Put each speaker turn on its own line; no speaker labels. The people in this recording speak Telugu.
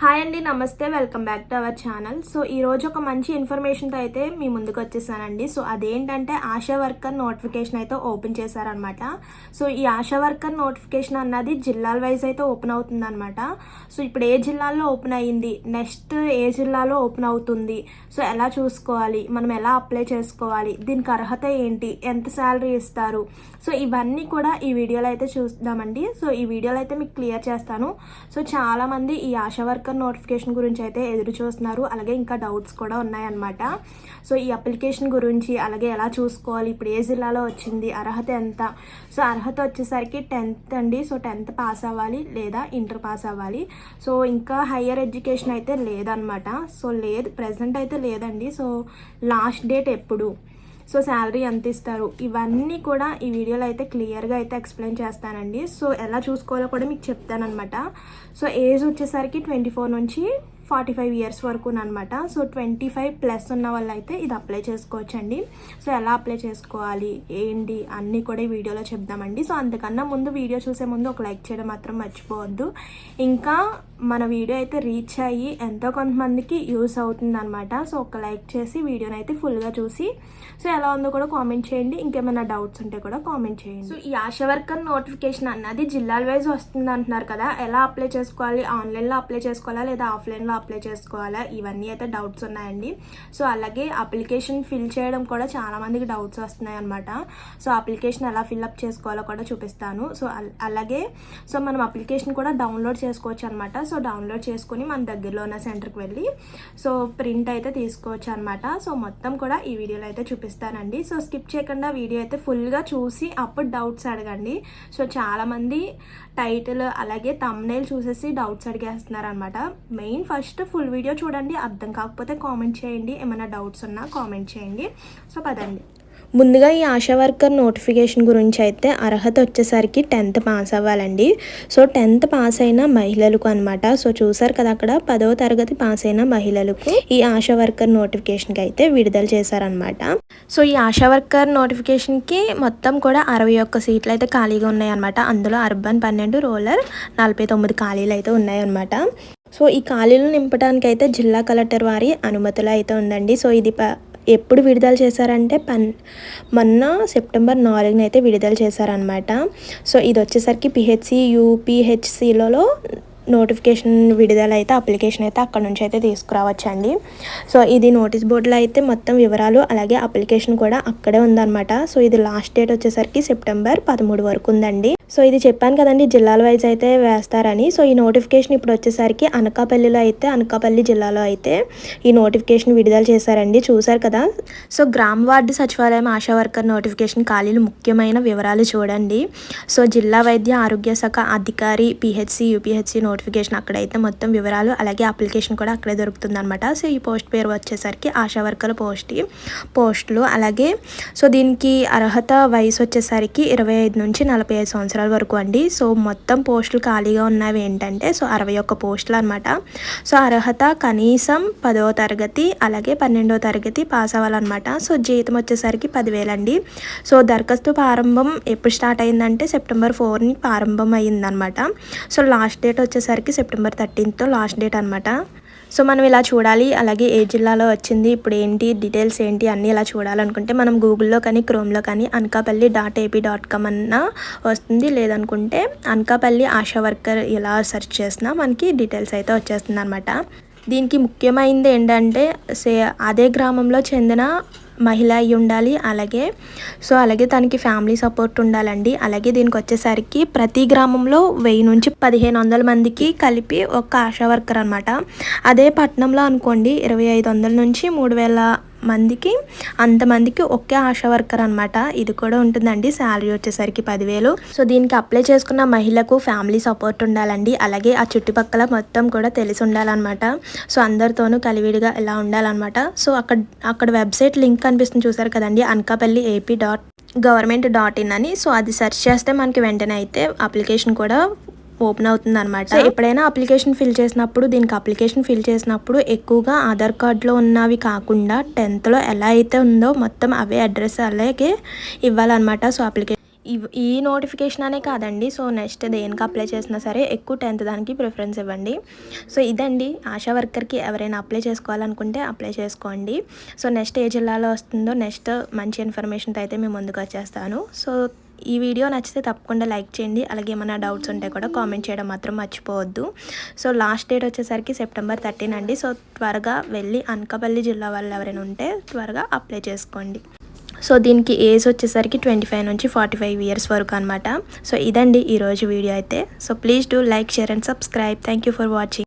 హాయ్ అండి నమస్తే welcome back to our channel. So ఈ రోజు ఒక మంచి ఇన్ఫర్మేషన్తో అయితే మీ ముందుకు వచ్చేసానండి. సో అదేంటంటే ఆశా వర్కర్ నోటిఫికేషన్ అయితే ఓపెన్ చేశారనమాట సో ఈ ఆశా వర్కర్ నోటిఫికేషన్ అన్నది జిల్లాల వైజ్ అయితే ఓపెన్ అవుతుందన్నమాట. సో ఇప్పుడు ఏ జిల్లాలో ఓపెన్ అయ్యింది? నెక్స్ట్ ఏ జిల్లాలో ఓపెన్ అవుతుంది? సో ఎలా చూసుకోవాలి? మనం ఎలా అప్లై చేసుకోవాలి? దీనికి అర్హత ఏంటి? ఎంత శాలరీ ఇస్తారు? సో ఇవన్నీ కూడా ఈ వీడియోలో అయితే చూద్దామండి. సో ఈ వీడియోలో అయితే మీకు క్లియర్ చేస్తాను. సో చాలామంది ఈ ఆశా వర్కర్ నోటిఫికేషన్ గురించి అయితే ఎదురు చూస్తున్నారు. అలాగే ఇంకా డౌట్స్ కూడా ఉన్నాయన్నమాట. సో ఈ అప్లికేషన్ గురించి అలాగే ఎలా చూసుకోవాలి? ఇప్పుడు ఏ జిల్లాలో వచ్చింది? అర్హత ఎంత? సో అర్హత వచ్చేసరికి టెన్త్ అండి. సో టెన్త్ పాస్ అవ్వాలి లేదా ఇంటర్ పాస్ అవ్వాలి? సో ఇంకా హయ్యర్ ఎడ్యుకేషన్ అయితే లేదనమాట సో లేదు ప్రజెంట్ అయితే లేదండి. సో లాస్ట్ డేట్ ఎప్పుడు? సో శాలరీ ఎంత ఇస్తారు? ఇవన్నీ కూడా ఈ వీడియోలో అయితే క్లియర్గా అయితే ఎక్స్ప్లెయిన్ చేస్తానండి. సో ఎలా చూసుకోవాలో కూడా మీకు చెప్తానమాట సో ఏజ్ వచ్చేసరికి ట్వంటీ ఫోర్ నుంచి ఫార్టీ ఫైవ్ ఇయర్స్ వరకు అనమాట సో ట్వంటీ ఫైవ్ ప్లస్ ఉన్న వాళ్ళు అయితే ఇది అప్లై చేసుకోవచ్చండి. సో ఎలా అప్లై చేసుకోవాలి ఏంటి అన్నీ కూడా ఈ వీడియోలో చెప్దామండి. సో అందుకన్నా ముందు వీడియో చూసే ముందు ఒక లైక్ చేయడం మాత్రం మర్చిపోవద్దు. ఇంకా మన వీడియో అయితే రీచ్ అయ్యి ఎంతో కొంతమందికి యూస్ అవుతుంది అనమాట సో ఒక లైక్ చేసి వీడియోని అయితే ఫుల్గా చూసి సో ఎలా ఉందో కూడా కామెంట్ చేయండి. ఇంకేమైనా డౌట్స్ ఉంటే కూడా కామెంట్ చేయండి. సో ఈ ఆశా వర్కర్ నోటిఫికేషన్ అన్నది జిల్లాల వైజ్ వస్తుంది అంటున్నారు కదా. ఎలా అప్లై చేసుకోవాలి ఆన్లైన్లో అప్లై చేసుకోవాలా లేదా ఆఫ్లైన్లో అప్లై చేసుకోవాలా? ఇవన్నీ అయితే డౌట్స్ ఉన్నాయండి. సో అలాగే అప్లికేషన్ ఫిల్ చేయడం కూడా చాలామందికి డౌట్స్ వస్తున్నాయి అనమాట సో అప్లికేషన్ ఎలా ఫిల్అప్ చేసుకోవాలో కూడా చూపిస్తాను. సో అలాగే సో మనం అప్లికేషన్ కూడా డౌన్లోడ్ చేసుకోవచ్చు అనమాట సో డౌన్లోడ్ చేసుకొని మన దగ్గరలో ఉన్న సెంటర్కి వెళ్ళి సో ప్రింట్ అయితే తీసుకోవచ్చు అనమాట సో మొత్తం కూడా ఈ వీడియోలో అయితే చూపిస్తానండి. సో స్కిప్ చేయకుండా వీడియో అయితే ఫుల్గా చూసి అప్పుడు డౌట్స్ అడగండి. సో చాలామంది టైటిల్ అలాగే తమ్నేల్ చూసేసి డౌట్స్ అడిగేస్తున్నారు అనమాట మెయిన్ ఫస్ట్ ఫుల్ వీడియో చూడండి. అర్థం కాకపోతే కామెంట్ చేయండి. ఏమైనా డౌట్స్ ఉన్నా కామెంట్ చేయండి. సో పదండి. ముందుగా ఈ ఆశా వర్కర్ నోటిఫికేషన్ గురించి అయితే అర్హత వచ్చేసరికి టెన్త్ పాస్ అవ్వాలండి. సో టెన్త్ పాస్ అయిన మహిళలకు అనమాట సో చూసారు కదా అక్కడ పదవ తరగతి పాస్ అయిన మహిళలకు ఈ ఆశా వర్కర్ నోటిఫికేషన్కి అయితే విడుదల చేశారనమాట సో ఈ ఆశా వర్కర్ నోటిఫికేషన్కి మొత్తం కూడా అరవై ఒక్క సీట్లు అయితే ఖాళీగా ఉన్నాయన్నమాట. అందులో అర్బన్ పన్నెండు రోలర్ నలభై తొమ్మిది ఖాళీలు అయితే ఉన్నాయన్నమాట. సో ఈ ఖాళీలు నింపడానికి అయితే జిల్లా కలెక్టర్ వారి అనుమతులు అయితే ఉందండి. సో ఇది ప ఎప్పుడు విడుదల చేశారంటే పన్ మొన్న సెప్టెంబర్ నాలుగున అయితే విడుదల చేశారనమాట సో ఇది వచ్చేసరికి పిహెచ్సి యూపీహెచ్సిలలో నోటిఫికేషన్ విడుదల అయితే అప్లికేషన్ అయితే అక్కడ నుంచి అయితే తీసుకురావచ్చండి. సో ఇది నోటీస్ బోర్డులో అయితే మొత్తం వివరాలు అలాగే అప్లికేషన్ కూడా అక్కడే ఉందన్నమాట. సో ఇది లాస్ట్ డేట్ వచ్చేసరికి సెప్టెంబర్ పదమూడు వరకు ఉందండి. సో ఇది చెప్పాను కదండి జిల్లాల వైజ్ అయితే వేస్తారని. సో ఈ నోటిఫికేషన్ ఇప్పుడు వచ్చేసరికి అనకాపల్లిలో అయితే అనకాపల్లి జిల్లాలో అయితే ఈ నోటిఫికేషన్ విడుదల చేశారండి. చూశారు కదా? సో గ్రామ వార్డు సచివాలయం ఆశా వర్కర్ నోటిఫికేషన్ ఖాళీలు ముఖ్యమైన వివరాలు చూడండి. సో జిల్లా వైద్య ఆరోగ్య శాఖ అధికారి పిహెచ్సి యూపీహెచ్సి నోటిఫికేషన్ అక్కడైతే మొత్తం వివరాలు అలాగే అప్లికేషన్ కూడా అక్కడే దొరుకుతుంది అనమాట సో ఈ పోస్ట్ పేరు వచ్చేసరికి ఆశా వర్కర్ పోస్ట్ పోస్టులు. అలాగే సో దీనికి అర్హత వయసు వచ్చేసరికి ఇరవై ఐదు నుంచి నలభై ఐదు సంవత్సరాలు వరకు అండి. సో మొత్తం పోస్టులు ఖాళీగా ఉన్నవి ఏంటంటే సో అరవై ఒక్క పోస్టులు అనమాట సో అర్హత కనీసం పదవ తరగతి అలాగే పన్నెండవ తరగతి పాస్ అవ్వాలన్నమాట. సో జీతం వచ్చేసరికి పదివేలండి సో దరఖాస్తు ప్రారంభం ఎప్పుడు స్టార్ట్ అయిందంటే సెప్టెంబర్ ఫోర్ని ప్రారంభం అయ్యిందనమాట సో లాస్ట్ డేట్ వచ్చేసరికి సెప్టెంబర్ థర్టీన్త్తో లాస్ట్ డేట్ అనమాట సో మనం ఇలా చూడాలి. అలాగే ఏ జిల్లాలో వచ్చింది ఇప్పుడు ఏంటి డీటెయిల్స్ ఏంటి అన్నీ ఇలా చూడాలనుకుంటే మనం గూగుల్లో కానీ క్రోమ్లో కానీ Anakapalli dot AP dot com అన్న వస్తుంది. లేదనుకుంటే అనకాపల్లి ఆశా వర్కర్ ఇలా సెర్చ్ చేసినా మనకి డీటెయిల్స్ అయితే వచ్చేస్తుంది అనమాట దీనికి ముఖ్యమైనది ఏంటంటే సే అదే గ్రామంలో చెందిన మహిళ అయి ఉండాలి. అలాగే సో అలాగే తనకి ఫ్యామిలీ సపోర్ట్ ఉండాలండి. అలాగే దీనికి వచ్చేసరికి ప్రతి గ్రామంలో వెయ్యి నుంచి పదిహేను వందల మందికి కలిపి ఒక ఆశా వర్కర్ అనమాట అదే పట్టణంలో అనుకోండి ఇరవై ఐదు వందల నుంచి మూడు వేల మందికి అంతమందికి ఒకే ఆశా వర్కర్ అనమాట ఇది కూడా ఉంటుందండి శాలరీ వచ్చేసరికి పదివేలు. సో దీనికి అప్లై చేసుకున్న మహిళకు ఫ్యామిలీ సపోర్ట్ ఉండాలండి. అలాగే ఆ చుట్టుపక్కల మొత్తం కూడా తెలిసి ఉండాలన్నమాట. సో అందరితోనూ కలివిడిగా ఇలా ఉండాలన్నమాట. సో అక్కడ అక్కడ వెబ్సైట్ లింక్ కనిపిస్తుంది చూసారు కదండి Anakapalli AP dot government dot in అని. సో అది సెర్చ్ చేస్తే మనకి వెంటనే అయితే అప్లికేషన్ కూడా ఓపెన్ అవుతుంది అనమాట ఎప్పుడైనా అప్లికేషన్ ఫిల్ చేసినప్పుడు దీనికి అప్లికేషన్ ఫిల్ చేసినప్పుడు ఎక్కువగా ఆధార్ కార్డులో ఉన్నవి కాకుండా టెన్త్లో ఎలా అయితే ఉందో మొత్తం అవే అడ్రస్ అలాగే ఇవ్వాలన్నమాట. సో అప్లికేషన్ ఈ నోటిఫికేషన్ అనే కాదండి. సో నెక్స్ట్ దేనికి అప్లై చేసినా సరే ఎక్కువ టెన్త్ దానికి ప్రిఫరెన్స్ ఇవ్వండి. సో ఇదండి. ఆశా వర్కర్కి ఎవరైనా అప్లై చేసుకోవాలనుకుంటే అప్లై చేసుకోండి. సో నెక్స్ట్ ఏ జిల్లాలో వస్తుందో నెక్స్ట్ మంచి ఇన్ఫర్మేషన్తో అయితే మేము ముందుకు వచ్చేస్తాను. సో ఈ వీడియో నచ్చితే తప్పకుండా లైక్ చేయండి. అలాగే ఏమైనా డౌట్స్ ఉంటే కూడా కామెంట్ చేయడం మాత్రం మర్చిపోవద్దు. సో లాస్ట్ డేట్ వచ్చేసరికి సెప్టెంబర్ థర్టీన్ అండి. సో త్వరగా వెళ్ళి అనకాపల్లి జిల్లా వాళ్ళు ఎవరైనా ఉంటే త్వరగా అప్లై చేసుకోండి. సో దీనికి ఏజ్ వచ్చేసరికి ట్వంటీ ఫైవ్ నుంచి ఫార్టీ ఫైవ్ ఇయర్స్ వరకు అనమాట సో ఇదండి ఈరోజు వీడియో అయితే. So please do like share and subscribe. Thank you for watching.